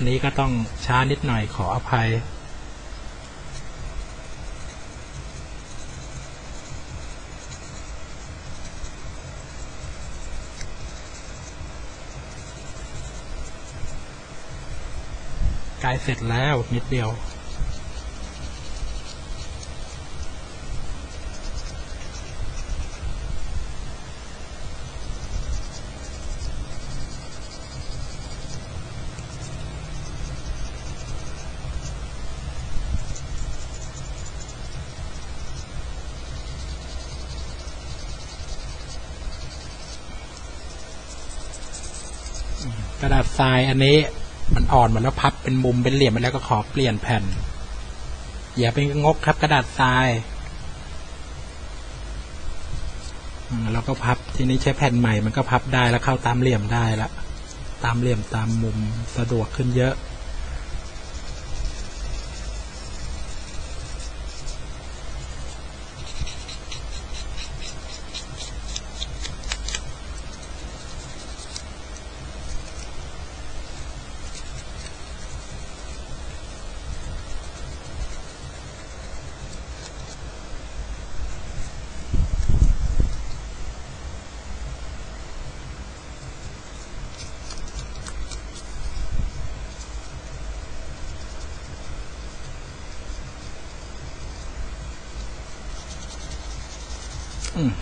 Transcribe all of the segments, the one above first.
อันนี้ก็ต้องช้านิดหน่อยขออภัย กายเสร็จแล้วนิดเดียว กระดาษทรายอันนี้มันอ่อนหมดแล้วพับเป็นมุมเป็นเหลี่ยมไปแล้วก็ขอเปลี่ยนแผ่น อย่าเป็นงกครับกระดาษทรายแล้วก็พับทีนี้ใช้แผ่นใหม่มันก็พับได้แล้วเข้าตามเหลี่ยมได้ละตามเหลี่ยมตามมุมสะดวกขึ้นเยอะ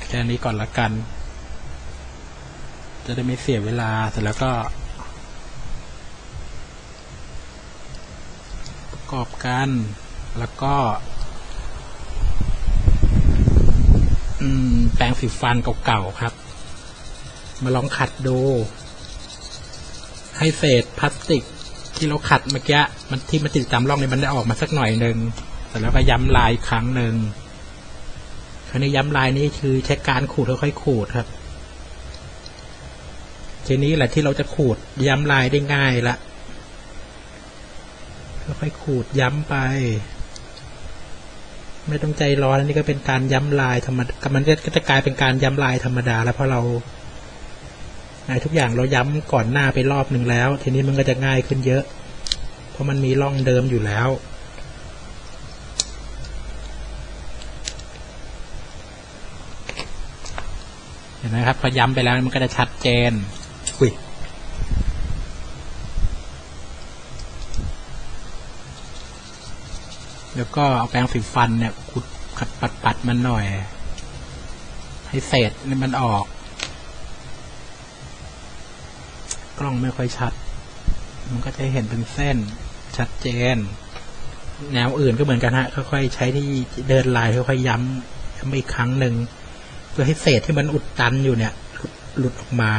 แค่นี้ก่อนละกัน จะได้ไม่เสียเวลาเสร็จแล้วก็ ประกอบกันแล้วก็แปรงสีฟันเก่าๆครับ มาลองขัดดู ให้เศษพลาสติกที่เราขัดเมื่อกี้มันที่มันติดตามร่องนี้มันได้ออกมาสักหน่อยหนึ่งเสร็จแล้วก็ย้ำลายอีกครั้งหนึ่ง คราวนี้ย้ำลายนี้คือใช้การขูดค่อยๆขูดครับทีนี้แหละที่เราจะขูดย้ำลายได้ง่ายละค่อยๆขูดย้ำไป ไม่ต้องใจร้อนอันนี้ก็เป็นการย้ำลายธรรมดามันก็จะกลายเป็นการย้ำลายธรรมดา แล้วเพราะเราในทุกอย่างเราย้ำก่อนหน้าไปรอบหนึ่งแล้ว ทีนี้มันก็จะง่ายขึ้นเยอะ เพราะมันมีร่องเดิมอยู่แล้ว ห็นไหมครับพอย้ำไปแล้วมันก็จะชัดเจนอุ้ยแล้วก็เอาแปรงสีฟันเนี่ยขุดขัดปัดปัดๆมันหน่อย ให้เศษนี่มันออก กล้องไม่ค่อยชัด มันก็จะเห็นเป็นเส้นชัดเจน แนวอื่นก็เหมือนกันฮะค่อยๆใช้ที่เดินลายค่อยๆย้ำย้ำอีกครั้งหนึ่ง เพื่อให้เศษที่มันอุดตันอยู่เนี่ย หลุดหลุดออกมา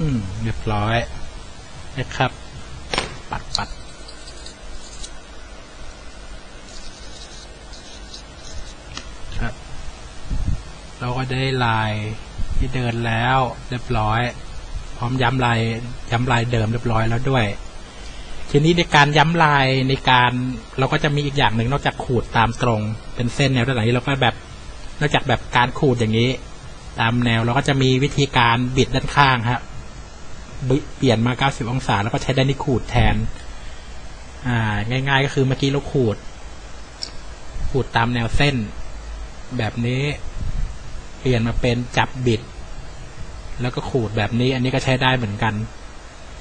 อืม เรียบร้อยนะครับ ปัดปัดครับ เราก็ได้ลายที่เดินแล้ว เรียบร้อย พร้อมย้ำลายย้ำลายเดิมเรียบร้อยแล้วด้วยทีนี้ในการย้ำลายในการเราก็จะมีอีกอย่างหนึ่งนอกจากขูดตามตรง เป็นเส้นแนวด้านนี้เราก็แบบนอกจากแบบการขูดอย่างนี้ ตามแนวเราก็จะมีวิธีการบิดด้านข้างครับ เปลี่ยนมา90องศา แล้วก็ใช้ดานนี้ขูดแทน อ่า ง่ายๆก็คือเมื่อกี้เราขูด ขูดตามแนวเส้น แบบนี้ เปลี่ยนมาเป็นจับบิด แล้วก็ขูดแบบนี้ อันนี้ก็ใช้ได้เหมือนกัน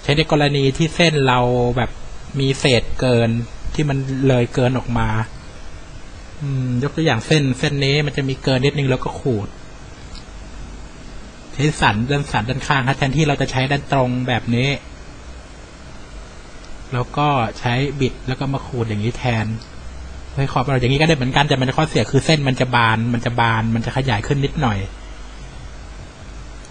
ใช้ในกรณีที่เส้นเราแบบมีเศษเกินที่มันเลยเกินออกมา อืม ยกตัวอย่างเส้น เส้นนี้มันจะมีเกินนิดนึงแล้วก็ขูด ใช้สันด้านสันด้านข้างครับแทนที่เราจะใช้ด้านตรงแบบนี้ แล้วก็ใช้บิดแล้วก็มาขูดอย่างนี้แทนเฮ้ขอบเราอย่างนี้ก็ได้เหมือนกันแต่มันข้อเสียคือเส้นมันจะบาน มันจะบาน มันจะขยายขึ้นนิดหน่อย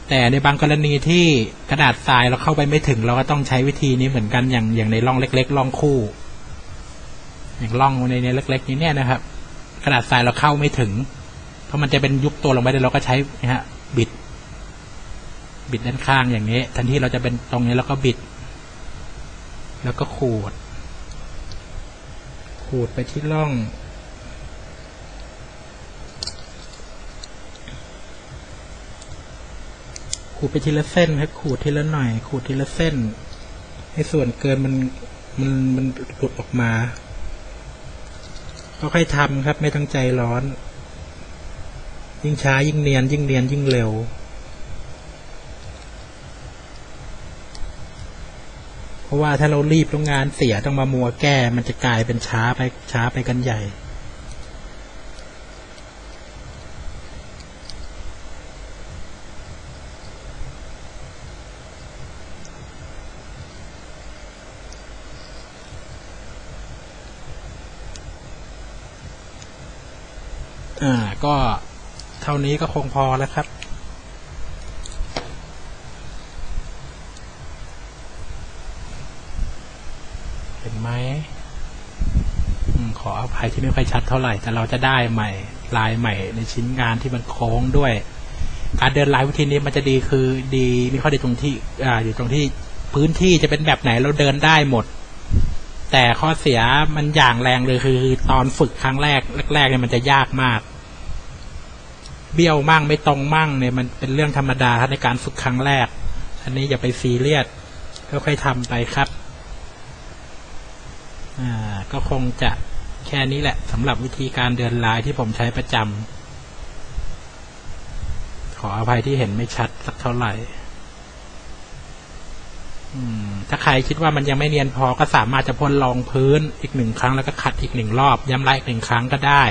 แต่ในบางกรณีที่กระดาษทรายเราเข้าไปไม่ถึง เราก็ต้องใช้วิธีนี้เหมือนกันอย่างอย่างในร่องเล็ก ๆร่องคู่อย่างร่องในในเล็ก ๆ นี้เนี่ยนะครับ กระดาษทรายเราเข้าไม่ถึง เพราะมันจะเป็นยุบตัวลงไปเลยเราก็ใช้นะฮะบิด บิดด้านข้างอย่างนี้ทันทีเราจะเป็นตรงนี้แล้วก็บิด แล้วก็ขูด ขูดไปที่ร่อง ขูดไปทีละเส้นครับขูดทีละหน่อย ขูดทีละเส้นให้ส่วนเกินมันมันมันหลุดออกมาก็ค่อยทำครับ ไม่ต้องใจร้อน ยิ่งช้ายิ่งเนียน ยิ่งเนียนยิ่งเร็ว เพราะว่าถ้าเรารีบแล้วงานเสียต้องมามัวแก้ มันจะกลายเป็นช้าไปช้าไปกันใหญ่อ่าก็เท่านี้ก็คงพอแล้วครับ เห็น ไหมขออภัยที่ไม่ค่อยชัดเท่าไหร่ แต่เราจะได้ใหม่ลายใหม่ ในชิ้นงานที่มันโค้งด้วย การเดินลายวิธีนี้มันจะดีคือดีมีข้อดีตรงที่อ่าอยู่ตรงที่พื้นที่จะเป็นแบบไหนเราเดินได้หมด แต่ข้อเสียมันอย่างแรงเลยคือตอนฝึกครั้งแรกแรกๆเนี่ยมันจะยากมาก เบี้ยวมั่งไม่ตรงมั่งเนี่ยมันเป็นเรื่องธรรมดาในการฝึกครั้งแรก อันนี้อย่าไปซีเรียสค่อยๆทำไปครับ ก็คงจะแค่นี้แหละสำหรับวิธีการเดินลายที่ผมใช้ประจำขออภัยที่เห็นไม่ชัดสักเท่าไหร่ถ้าใครคิดว่ามันยังไม่เนียนพอก็สามารถจะพ่นรองพื้นอีกหนึ่งครั้งแล้วก็ขัดอีกหนึ่งรอบ ย้ำลายอีกหนึ่งครั้งก็ได้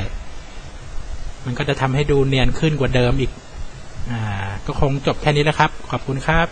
มันก็จะทำให้ดูเนียนขึ้นกว่าเดิมอีกอก็คงจบแค่นี้แล้วครับ ขอบคุณครับ